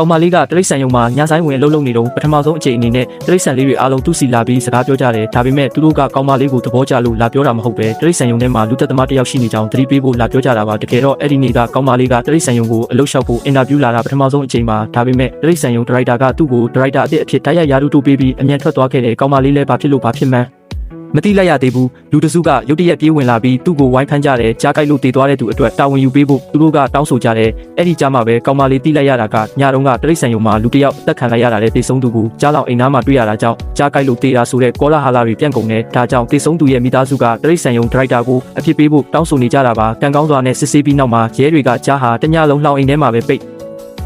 ကောင်မလေးကတရိတ်ဆန်ယုံမှာညဆိုင်ဝင်အလုပ်လုပ်နေတော့ပထမဆုံးအချိန်အနေနဲ့တရိတ်ဆန်လေးတွေအားလုံးသူ့စီလာပြီးစကားပြောကြတယ်ဒါပေမဲ့သူတို့ကကောင်မလေးကိုသဘောကျလို့လာပြောတာမဟုတ်ပဲတရိတ်ဆန်ယုံထဲမှာလူသက်သမားတစ်ယောက်ရှိနေကြောင်းသတိပေးဖို့လာပြောကြတာပါတကယ်တော့အဲ့ဒီနေ့ကကောင်မလေးကတရိတ်ဆန်ယုံကိုအလုပ်လျှောက်ဖို့အင်တာဗျူးလာတာပထမဆုံးအချိန်မှာဒါပေမဲ့တရိတ်ဆန်ယုံဒရိုက်တာကသူ့ကိုဒရိုက်တာအစ်အဖြစ်တိုက်ရိုက်ရာထူးတိုးပေးပြီးအမြန်ထွက်သွားခဲ့တယ်ကောင်မလေးလည်းဘာဖြစ်လို့ဘာဖြစ်မှန်း မတိလိုက်ရသေးဘူးလူတစုကရုတ်တရက်ပြေးဝင်လာပြီးသူ့ကိုဝိုင်းဖမ်းကြတယ်ကြားကြိုက်လို့တည်သွားတဲ့သူအတွက်တာဝန်ယူပေးဖို့သူတို့ကတောင်းဆိုကြတယ်အဲ့ဒီကြားမှာပဲကောင်မလေးတိလိုက်ရတာကညတုန်းကတရိတ်ဆန်ယုံမှာလူတစ်ယောက်တက်ခံလိုက်ရတာတဲ့တေဆုံးသူကိုကြားလောက်အိမ်သားမှာတွေ့ရတာကြောင့်ကြားကြိုက်လို့တေးတာဆိုတဲ့ကောလာဟာလာတွေပြန့်ကုန်တယ်ဒါကြောင့်တေဆုံးသူရဲ့မိသားစုကတရိတ်ဆန်ယုံဒရိုက်တာကိုအဖြစ်ပေးဖို့တောင်းဆိုနေကြတာပါကံကောင်းစွာနဲ့စစ်ဆေးပြီးနောက်မှာရဲတွေကကြားဟာတညလုံးလှောင်အိမ်ထဲမှာပဲပိတ်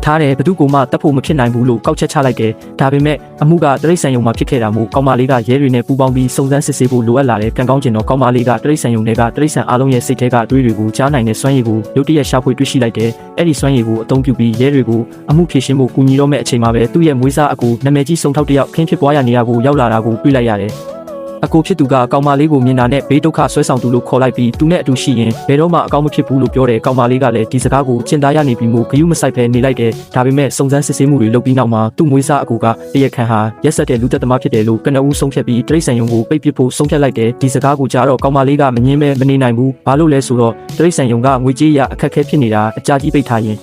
ထားတယ်ဘသူကမှတတ်ဖို့မဖြစ်နိုင်ဘူးလို့ကောက်ချက်ချလိုက်တယ်ဒါပေမဲ့အမှုကတရိတ်ဆန်ယုံမှာဖြစ်ခဲ့တာမို့ကောင်မလေးကရဲတွေနဲ့ပူးပေါင်းပြီးစုံစမ်းစစ်ဆေးဖို့လိုအပ်လာတယ်ကံကောင်းကျင်တော့ကောင်မလေးကတရိတ်ဆန်ယုံတွေကတရိတ်ဆန်အားလုံးရဲ့စိတ်ထဲကအတွေးတွေကိုကြားနိုင်တဲ့စွမ်းရည်ကိုရုတ်တရက်ရှာဖွေတွေ့ရှိလိုက်တယ်အဲ့ဒီစွမ်းရည်ကိုအသုံးပြုပြီးရဲတွေကိုအမှုဖြေရှင်းဖို့ကူညီတော့မဲ့အချိန်မှာပဲသူ့ရဲ့မွေးစားအကူနာမည်ကြီးစုံထောက်တစ်ယောက်ခင်းဖြစ်ပွားရနေရကိုရောက်လာတာကိုတွေ့လိုက်ရတယ် အကိုဖြစ်သူကကောင်မလေးကိုမြင်တာနဲ့ဘေးဒုက္ခဆွဲဆောင်သူလို့ခေါ်လိုက်ပြီးသူနဲ့အတူရှိရင်ဘယ်တော့မှအကောင်းမဖြစ်ဘူးလို့ပြောတယ်ကောင်မလေးကလည်းဒီစကားကိုကျင်သားရနေပြီးမို့ဂယုမဆိုင်ဖဲနေလိုက်တယ်ဒါပေမဲ့စုံစမ်းစစ်ဆေးမှုတွေလုပ်ပြီးနောက်မှာသူ့မွေးစားအကူကတရခန်ဟာရက်ဆက်တဲ့လူသက်သမားဖြစ်တယ်လို့ကနဦးဆုံးဖြတ်ပြီးတရိတ်ဆန်ယုံကိုပိတ်ပစ်ဖို့ဆုံးဖြတ်လိုက်တယ်ဒီစကားကိုကြားတော့ကောင်မလေးကမငင်းမဲမနေနိုင်ဘူးဘာလို့လဲဆိုတော့တရိတ်ဆန်ယုံကငွေကြေးရအခက်အခဲဖြစ်နေတာအကြာကြီးပိတ်ထားရင်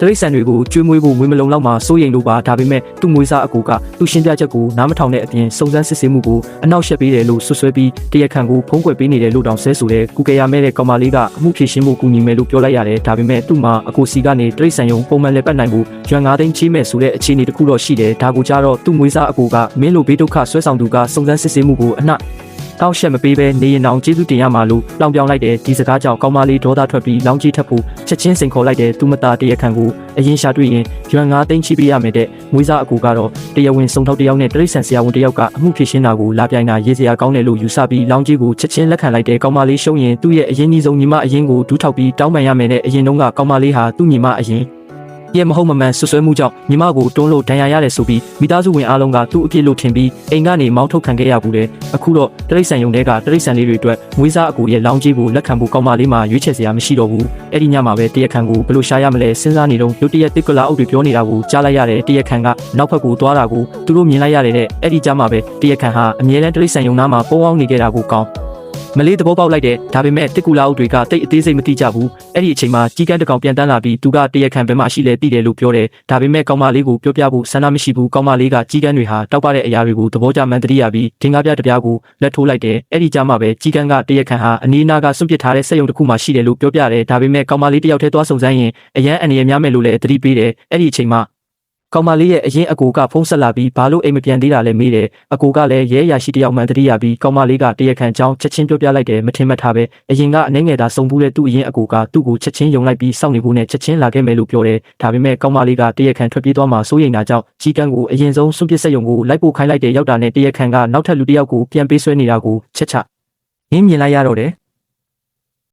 တရိတ်ဆန်တွေကိုကျွေးမွေးဖို့မွေးမလုံးလောက်မှစိုးရိမ်လို့ပါဒါပေမဲ့သူ့မွေးစားအကူကသူ့ရှင်းပြချက်ကိုနားမထောင်တဲ့အပြင်စုံစမ်းစစ်ဆေးမှုကိုအနောက်ရှက်ပေးတယ်လို့ဆွဆွဲပြီးတရက်ခန့်ကိုဖုံးကွယ်ပေးနေတယ်လို့တောင်ဆဲဆိုတဲ့ကုကေရမဲတဲ့ကောင်မလေးကအမှုဖြေရှင်းဖို့ကူညီမယ်လို့ပြောလိုက်ရတယ်ဒါပေမဲ့သူ့မှာအကူစီကနေတရိတ်ဆန်ယုံပုံမှန်လည်းပတ်နိုင်ဖို့ရွံ၅သိန်းချေးမယ်ဆိုတဲ့အခြေအနေတစ်ခုတော့ရှိတယ်ဒါကိုကြတော့သူ့မွေးစားအကူကမင်းလိုဘေးဒုက္ခဆွဲဆောင်သူကစုံစမ်းစစ်ဆေးမှုကိုအနှ တောက်ရှက်မပေးဘဲနေရင်အောင်ကျေးဇူးတင်ရမှာလို့လောင်ပြောင်းလိုက်တယ်ဒီစကားကြောင့်ကောင်းမလေးဒေါသထွက်ပြီးလောင်းကြီးထပ်ဖို့ချက်ချင်းစိန်ခေါ်လိုက်တယ်သူမသားတရခန့်ကိုအရင်ရှာတွေ့ရင်ရွံငါသိန်းချိပေးရမယ်တဲ့မွေးစားအကူကတော့တရားဝင်စုံထောက်တယောက်နဲ့တရိတ်ဆန်ဆရာဝန်တယောက်ကအမှုဖြစ်ရှင်းတာကိုလာပြိုင်တာရေးစရာကောင်းတယ်လို့ယူဆပြီးလောင်းကြီးကိုချက်ချင်းလက်ခံလိုက်တယ်ကောင်းမလေးရှုံးရင်သူ့ရဲ့အရင်ကြီးဆုံးညီမအရင်ကိုဒူးထောက်ပြီးတောင်းပန်ရမယ်တဲ့အရင်တုန်းကကောင်းမလေးဟာသူ့ညီမအရင် ရဲ့မဟုတ်မမှန်ဆွဆွဲမှုကြောင့်ညီမကိုတွန်းလို့ဒဏ်ရာရတယ်ဆိုပြီးမိသားစုဝင်အားလုံးကသူ့အပြစ်လို့ထင်ပြီးအိမ်ကနေမောင်းထုတ်ခံခဲ့ရဘူးလေအခုတော့တရိတ်ဆန်ယုံတွေကတရိတ်ဆန်လေးတွေအတွက်မွေးစားအကူရဲ့လောင်းကြီးကိုလက်ခံဖို့ကောင်းမလေးမှာရွေးချယ်စရာမရှိတော့ဘူးအဲ့ဒီညမှာပဲတရက်ခန်ကိုဘယ်လိုရှာရမလဲစဉ်းစားနေတော့ရုတ်တရက်တစ်ကလာအုပ်တွေပြောနေတာကိုကြားလိုက်ရတယ်တရက်ခန်ကနောက်ဘက်ကိုသွားတာကိုသူတို့မြင်လိုက်ရတယ်တဲ့အဲ့ဒီကြားမှာပဲတရက်ခန်ဟာအမြဲတမ်းတရိတ်ဆန်ယုံနာမှာပုံအောင်နေခဲ့တာကိုကောင်း မလေးသဘောပေါက်လိုက်တဲ့ဒါပေမဲ့တစ်ကူလာအုပ်တွေကတိတ်အသေးစိတ်မသိကြဘူးအဲ့ဒီအချိန်မှာကြီးကန်းတစ်ကောင်ပြန်တန်းလာပြီးသူကတရက်ခံဘယ်မှာရှိလဲသိတယ်လို့ပြောတယ်ဒါပေမဲ့ကောင်မလေးကိုပြောပြဖို့ဆန္ဒမရှိဘူးကောင်မလေးကကြီးကန်းတွေဟာတောက်ပတဲ့အရာတွေကိုသဘောကျမှန်တရိယာပြီးဒင်္ဂါပြတစ်ပြားကိုလက်ထိုးလိုက်တယ်အဲ့ဒီကြားမှာပဲကြီးကန်းကတရက်ခံဟာအနီးအနားကစွန့်ပစ်ထားတဲ့စက်ရုံတစ်ခုမှရှိတယ်လို့ပြောပြတယ်ဒါပေမဲ့ကောင်မလေးတယောက်တည်းသွားစုံစမ်းရင်အရန်အနေရများမယ်လို့လည်းသတိပေးတယ်အဲ့ဒီအချိန်မှာ ကောင်မလေးရဲ့အရင်အကိုကဖုန်းဆက်လာပြီးဘာလို့အိမ်မပြန်သေးတာလဲမေးတယ်အကိုကလည်းရဲရရှိတယောက်မှန်တတိယပြီးကောင်မလေးကတရခန့်ချောင်းချက်ချင်းပြောပြလိုက်တယ်မထင်မှတ်ထားပဲအရင်ကအနှဲငယ်သာစုံဘူးတဲ့သူ့အရင်အကိုကသူ့ကိုချက်ချင်းယုံလိုက်ပြီးစောင့်နေဖို့နဲ့ချက်ချင်းလာခဲ့မယ်လို့ပြောတယ်ဒါပေမဲ့ကောင်မလေးကတရခန့်ထွက်ပြေးသွားမှစိုးရိမ်တာကြောင့်ကြီးကန်းကိုအရင်ဆုံးစွန့်ပစ်ဆက်ယုံကိုလိုက်ပို့ခိုင်းလိုက်တဲ့ရောက်တာနဲ့တရခန့်ကနောက်ထပ်လူတစ်ယောက်ကိုပြန်ပေးဆွဲနေတာကိုချက်ချရင်းမြင်လိုက်ရတော့တယ်